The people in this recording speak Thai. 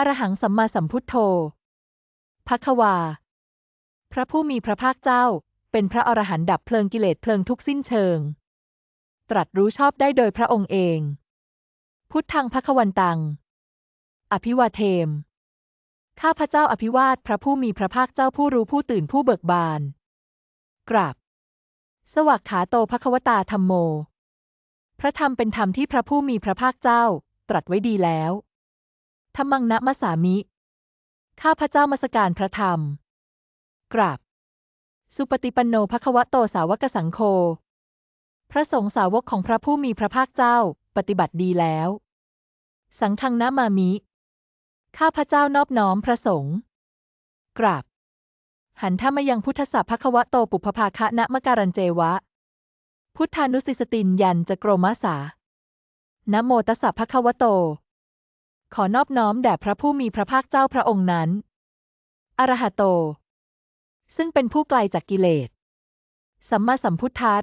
อรหังสัมมาสัมพุทโธภควา พระผู้มีพระภาคเจ้า เป็นพระอรหันต์ดับเพลิงกิเลสเพลิงทุกสิ้นเชิง ตรัสรู้ชอบได้โดยพระองค์เอง พุทธังภควันตัง อภิวาเทม ข้าพระเจ้าอภิวาทพระผู้มีพระภาคเจ้าผู้รู้ผู้ตื่นผู้เบิกบาน กราบ สวักขาโตภควตาธรรมโม พระธรรมเป็นธรรมที่พระผู้มีพระภาคเจ้า ตรัสไว้ดีแล้ว ธรรมังนะมะสามิ ข้าพระเจ้ามสการพระธรรม กราบ สุปฏิปันโนภควะโตสาวกสังโฆ พระสงฆ์สาวกของพระผู้มีพระภาคเจ้า ปฏิบัติดีแล้ว สังฆังนะมามิ ข้าพระเจ้านอบน้อมพระสงฆ์ กราบ หันทามายังพุทธสัพพะควะโตปุพพาคะนะมะการันเจวะ พุทธานุสิสตินยันจะโกรมาสานะโมตัสสะภะคะวะโต ขอนอบน้อมแด่พระผู้มีพระภาคเจ้าพระองค์นั้น อรหะโต ซึ่งเป็นผู้ไกลจากกิเลส สัมมาสัมพุทธัส